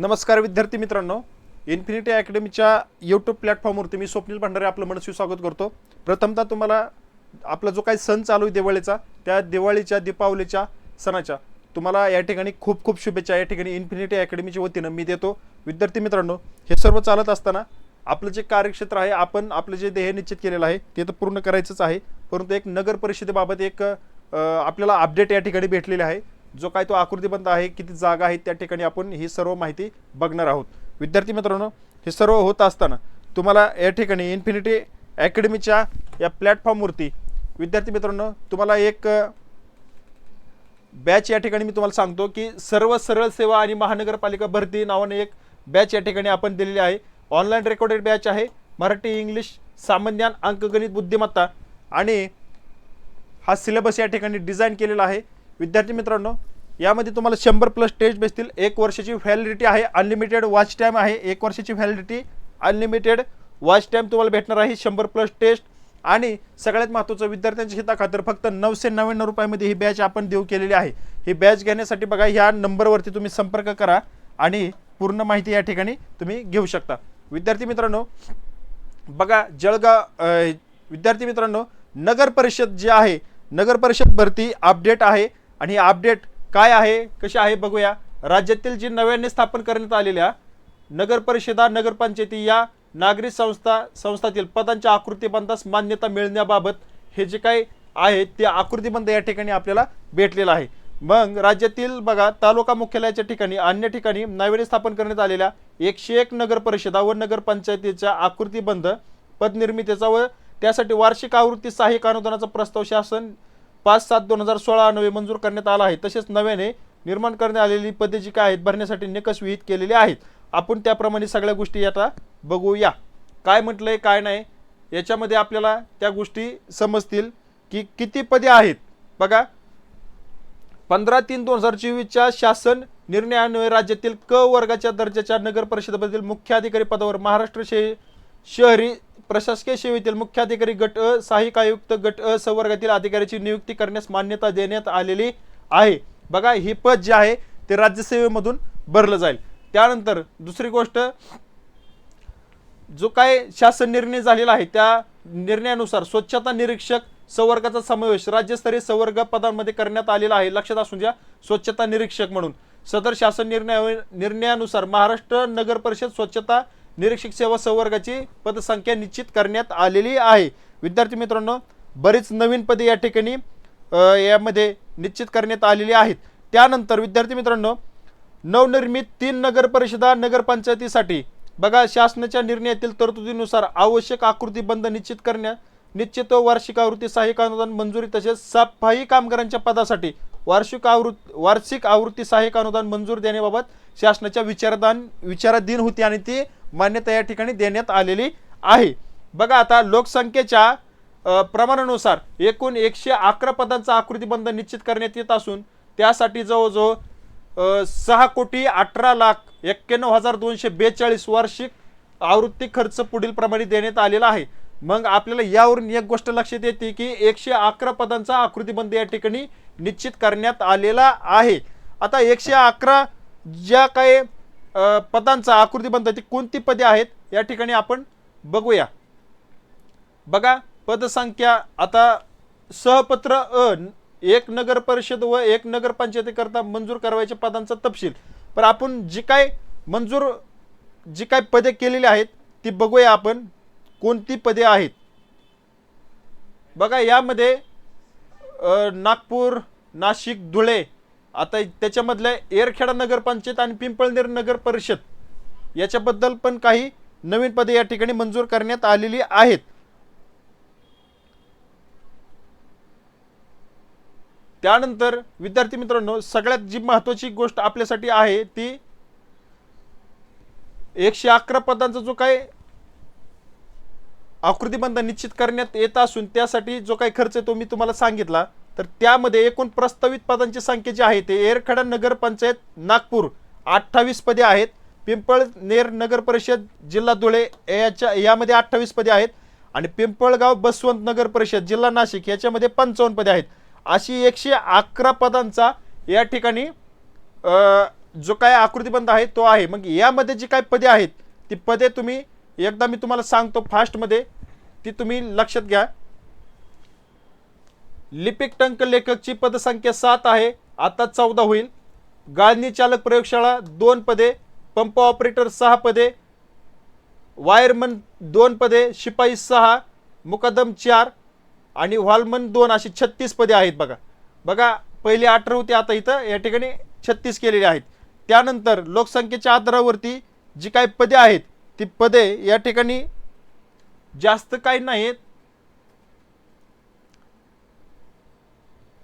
नमस्कार विद्यार्थी मित्रांनो. इन्फिनिटी अकॅडमीच्या यूट्यूब प्लॅटफॉर्मवरती मी स्वप्नील भंडारे आपलं मनस्वी स्वागत करतो. प्रथमतः तुम्हाला आपला जो काही सण चालू आहे दिवाळीचा त्या दिवाळीच्या दीपावलीच्या सणाच्या तुम्हाला या ठिकाणी खूप खूप शुभेच्छा. या ठिकाणी इन्फिनिटी अकॅडमीच्या वतीनं मी देतो. विद्यार्थी मित्रांनो हे सर्व चालत असताना आपलं जे कार्यक्षेत्र आहे आपण आपलं जे ध्येय निश्चित केलेलं आहे ते तर पूर्ण करायचंच आहे. परंतु एक नगर परिषदेबाबत एक आपल्याला अपडेट या ठिकाणी भेटलेली आहे. जो काय तो आकृतीबंध आहे किती जागा आहेत त्या ठिकाणी आपण ही सर्व माहिती बघणार आहोत. विद्यार्थी मित्रांनो हे सर्व होत असताना तुम्हाला या ठिकाणी इन्फिनिटी अकॅडमीच्या या प्लॅटफॉर्मवरती विद्यार्थी मित्रांनो तुम्हाला एक बॅच या ठिकाणी मी तुम्हाला सांगतो की सर्व सरळ सेवा आणि महानगरपालिका भरती नावाने एक बॅच या ठिकाणी आपण दिलेली आहे. ऑनलाईन रेकॉर्डेड बॅच आहे. मराठी इंग्लिश सामान्यान अंकगणित बुद्धिमत्ता आणि हा सिलेबस या ठिकाणी डिझाईन केलेला आहे. विद्यार्थी मित्रांनो यामध्ये तुम्हाला शंभर प्लस टेस्ट भेटतील. एक वर्षाची व्हॅलिडिटी आहे अनलिमिटेड वॉच टाईम आहे. एक वर्षाची व्हॅलिडिटी अनलिमिटेड वॉच टाईम तुम्हाला भेटणार आहे शंभर प्लस टेस्ट. आणि सगळ्यात महत्त्वाचं विद्यार्थ्यांच्या हिताखातर फक्त नऊशे नव्याण्णव रुपयामध्ये ही बॅच आपण देऊ केलेली आहे. ही बॅच घेण्यासाठी बघा ह्या नंबरवरती तुम्ही संपर्क करा आणि पूर्ण माहिती या ठिकाणी तुम्ही घेऊ शकता. विद्यार्थी मित्रांनो बघा जळगाव विद्यार्थी मित्रांनो नगर परिषद जे आहे नगर परिषद भरती अपडेट आहे. आणि हे अपडेट काय आहे कसे आहे बघूया. राज्यातील जी नव्याने स्थापन करण्यात आलेल्या नगर परिषदा नगरपंचायती या नागरी संस्था संस्थातील पदांच्या आकृतीबंधास मान्यता मिळण्याबाबत हे जे काही आहे ते आकृतीबंध या ठिकाणी आपल्याला भेटलेलं आहे. मग राज्यातील बघा तालुका मुख्यालयाच्या ठिकाणी अन्य ठिकाणी नव्याने स्थापन करण्यात आलेल्या एकशे एक नगर परिषदा व नगरपंचायतीच्या आकृतीबंध पदनिर्मितीचा व त्यासाठी वार्षिक आवृत्ती सहाय्यक अनुदानाचा प्रस्ताव शासन पाच सात दोन हजार सोळा नवे मंजूर करण्यात आला आहे. तसेच नव्याने निर्माण करण्यात आलेली पदे जी काय आहेत भरण्यासाठी निकष विहित केलेले आहेत. आपण त्याप्रमाणे सगळ्या गोष्टी आता बघूया. काय म्हटलंय काय नाही याच्यामध्ये आपल्याला त्या गोष्टी समजतील की किती पदे आहेत. बघा पंधरा तीन दोन हजार चोवीसच्या शासन निर्णयान्वये राज्यातील क वर्गाच्या दर्जाच्या नगर परिषदेमधील मुख्य अधिकारी पदावर महाराष्ट्र शे शहरी प्रशासकीय सेवेतील मुख्याधिकारी गट अ सहाय्यक आयुक्त गट अ संवर्गातील अधिकाऱ्याची नियुक्ती करण्यास मान्यता देण्यात आलेली आहे. बघा हे पद जे आहे ते राज्यसेवेमधून भरलं जाईल. त्यानंतर दुसरी गोष्ट जो काय शासन निर्णय झालेला आहे त्या निर्णयानुसार स्वच्छता निरीक्षक संवर्गाचा समावेश राज्यस्तरीय संवर्ग पदांमध्ये करण्यात आलेला आहे. लक्षात असून द्या स्वच्छता निरीक्षक म्हणून. सदर शासन निर्णया निर्णयानुसार महाराष्ट्र नगर परिषद स्वच्छता निरीक्षक सेवा संवर्गाची पदसंख्या निश्चित करण्यात आलेली आहे. विद्यार्थी मित्रांनो बरीच नवीन पदे या ठिकाणी यामध्ये निश्चित करण्यात आलेली आहेत. त्यानंतर विद्यार्थी मित्रांनो नवनिर्मित तीन नगर परिषदा नगरपंचायतीसाठी बघा शासनाच्या निर्णयातील तरतुदीनुसार आवश्यक आकृतीबंध निश्चित करण्या निश्चित व वार्षिक आवृत्ती सहाय्यक अनुदान मंजुरी तसेच सफाई कामगारांच्या पदासाठी वार्षिक आवृत्ती वार्षिक आवृत्ती सहाय्यक अनुदान मंजूर देण्याबाबत शासनाच्या विचारदान विचाराधीन होती आणि ती मान्यता या ठिकाणी देण्यात आलेली आहे. बघा आता लोकसंख्येच्या प्रमाणानुसार एकूण एकशे अकरा पदांचा आकृतीबंध निश्चित करण्यात येत असून त्यासाठी जवळजवळ सहा कोटी अठरा लाख एक्क्याण्णव हजार दोनशे बेचाळीस वार्षिक आवृत्ती खर्च पुढील प्रमाणे देण्यात आलेला आहे. मग आपल्याला यावरून एक गोष्ट लक्षात येते की एकशे अकरा पदांचा आकृतीबंध या ठिकाणी निश्चित करण्यात आलेला आहे. आता एकशे अकरा ज्या काही पदांचा आकृतीबंध ती कोणती पदे आहेत या ठिकाणी आपण बघूया. बघा पदसंख्या आता सहपत्र अ एक नगर परिषद व एक नगरपंचायतीकरता मंजूर करावयाच्या पदांचा तपशील. पण आपण जी काय मंजूर जी काय पदे केलेली आहेत ती बघूया आपण कोणती पदे आहेत. बघा यामध्ये नागपूर नाशिक धुळे आता त्याच्यामधल्या एरखेडा नगरपंचायत आणि पिंपळनेर नगर परिषद याच्याबद्दल पण काही नवीन पदे या ठिकाणी मंजूर करण्यात आलेली आहेत. त्यानंतर विद्यार्थी मित्रांनो सगळ्यात जी महत्वाची गोष्ट आपल्यासाठी आहे ती एकशे अकरा पदांचा जो काही आकृतीबंध निश्चित करण्यात येत असून त्यासाठी जो काही खर्च आहे तो मी तुम्हाला सांगितला. तर त्यामध्ये एकूण प्रस्तावित पदांची संख्या जी आहे ते एरखेडा नगरपंचायत नागपूर अठ्ठावीस पदे आहेत. पिंपळनेर नगर परिषद जिल्हा धुळे याच्या यामध्ये अठ्ठावीस पदे आहेत. आणि पिंपळगाव बसवंत नगर परिषद जिल्हा नाशिक याच्यामध्ये पंचावन्न पदे आहेत. अशी एकशे अकरा पदांचा या ठिकाणी जो काय आकृतीबंध आहे तो आहे. मग यामध्ये जी काय पदे आहेत ती पदे तुम्ही एकदा मी तुम्हाला सांगतो फास्टमध्ये ती तुम्ही लक्षात घ्या. लिपिक टंक लेखकची पदसंख्या सात आहे. आता चौदा होईल. गाळणी चालक प्रयोगशाळा दोन पदे. पंप ऑपरेटर सहा पदे. वायरमन दोन पदे. शिपाई सहा. मुकदम चार. आणि व्हॉलमन दोन. अशी छत्तीस पदे आहेत बघा. बघा पहिले अठरा होते आता इथं. या ठिकाणी छत्तीस केलेले आहेत. त्यानंतर लोकसंख्येच्या आधारावरती जी काही पदे आहेत ती पदे या ठिकाणी जास्त काही नाहीत.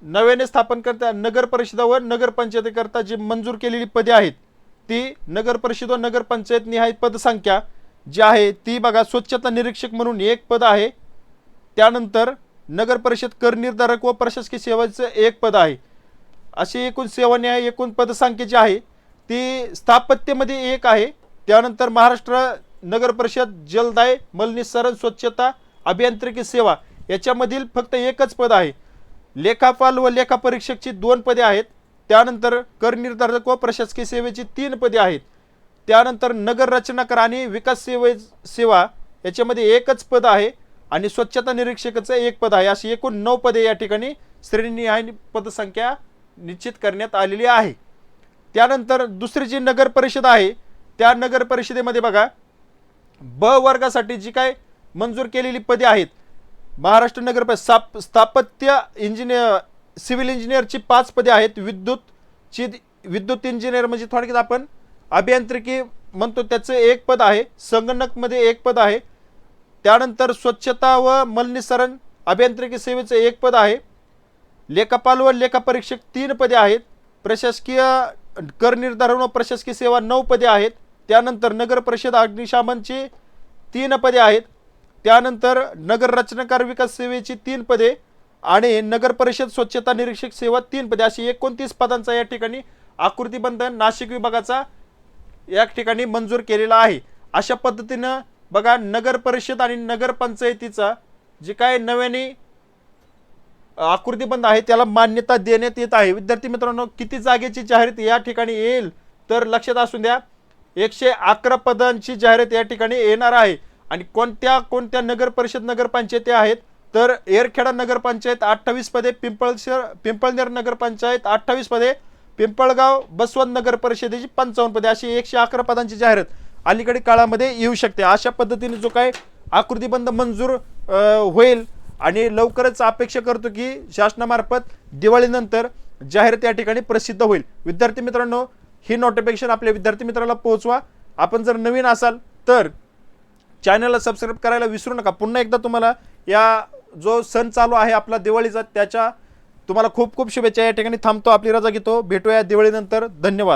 नव्याने स्थापन करता नगर परिषदा व नगरपंचायतीकरता जी मंजूर केलेली पदे आहेत ती नगर परिषद व नगरपंचायत निहाय पदसंख्या जी आहे ती बघा स्वच्छता निरीक्षक म्हणून एक पद आहे. त्यानंतर नगर परिषद कर निर्धारक व प्रशासकीय सेवाचं एक पद आहे. अशी एकूण सेवा न्याय एकूण पदसंख्या जी आहे ती स्थापत्यमध्ये एक आहे. त्यानंतर महाराष्ट्र नगर परिषद जलदाय मलनिस्सरण स्वच्छता अभियांत्रिकी सेवा याच्यामधील फक्त एकच पद आहे. लेखापाल व लेखापरीक्षकची दोन पदे आहेत. त्यानंतर कर निर्धारक व प्रशासकीय सेवेची तीन पदे आहेत. त्यानंतर नगर रचनाकार आणि विकास सेवे सेवा याच्यामध्ये एकच पद आहे आणि स्वच्छता निरीक्षकाचं एक पद आहे. अशी एकूण नऊ पदे या ठिकाणी श्रेणीनिहाय पदसंख्या निश्चित करण्यात आलेली आहे. त्यानंतर दुसरी जी नगर परिषद आहे त्या नगर परिषदेमध्ये बघा ब वर्गासाठी जी काय मंजूर केलेली पदे आहेत महाराष्ट्र नगर परिषद स्थाप स्थापत्य इंजिनियर सिव्हिल इंजिनियरची पाच पदे आहेत. विद्युतची विद्युत इंजिनियर म्हणजे थोडक्यात आपण अभियांत्रिकी म्हणतो त्याचं एक पद आहे. संगणकमध्ये एक पद आहे. त्यानंतर स्वच्छता व मलनिसरण अभियांत्रिकी सेवेचं एक पद आहे. लेखापाल व लेखापरीक्षक तीन पदे आहेत. प्रशासकीय कर निर्धारण व प्रशासकीय सेवा नऊ पदे आहेत. त्यानंतर नगर परिषद अग्निशामनची तीन पदे आहेत. त्यानंतर नगर रचनाकार विकास सेवेची तीन पदे आणि नगर परिषद स्वच्छता निरीक्षक सेवा तीन पदे. अशी एकोणतीस पदांचा या ठिकाणी आकृतीबंध नाशिक विभागाचा या ठिकाणी मंजूर केलेला आहे. अशा पद्धतीनं बघा नगर परिषद आणि नगर पंचायतीचा जे काय नव्याने आकृतीबंध आहे त्याला मान्यता देण्यात येत आहे. विद्यार्थी मित्रांनो किती जागेची जाहिरात या ठिकाणी येईल तर लक्षात असू द्या एकशे अकरा पदांची जाहिरात या ठिकाणी येणार आहे. आणि कोणत्या कोणत्या नगर परिषद नगरपंचायती आहेत? तर एरखेडा नगरपंचायत अठ्ठावीस पदे पिंपळशर पिंपळनेर नगरपंचायत अठ्ठावीस पदे पिंपळगाव बसवंत नगर परिषदेची पंचावन्न पदे अशी एकशे अकरा पदांची जाहिरात अलीकडे काळामध्ये येऊ शकते. अशा पद्धतीने जो काय आकृतीबंध मंजूर होईल आणि लवकरच अपेक्षा करतो की शासनामार्फत दिवाळीनंतर जाहिरात या ठिकाणी प्रसिद्ध होईल. विद्यार्थी मित्रांनो ही नोटिफिकेशन आपल्या विद्यार्थी मित्राला पोहोचवा. आपण जर नवीन असाल तर चॅनलला सबस्क्राईब करायला विसरू नका. पुन्हा एकदा तुम्हाला या जो सण चालू आहे आपला दिवाळीचा त्याच्या तुम्हाला खूप खूप शुभेच्छा. या ठिकाणी थांबतो आपली रजा घेतो. भेटूया दिवाळीनंतर. धन्यवाद.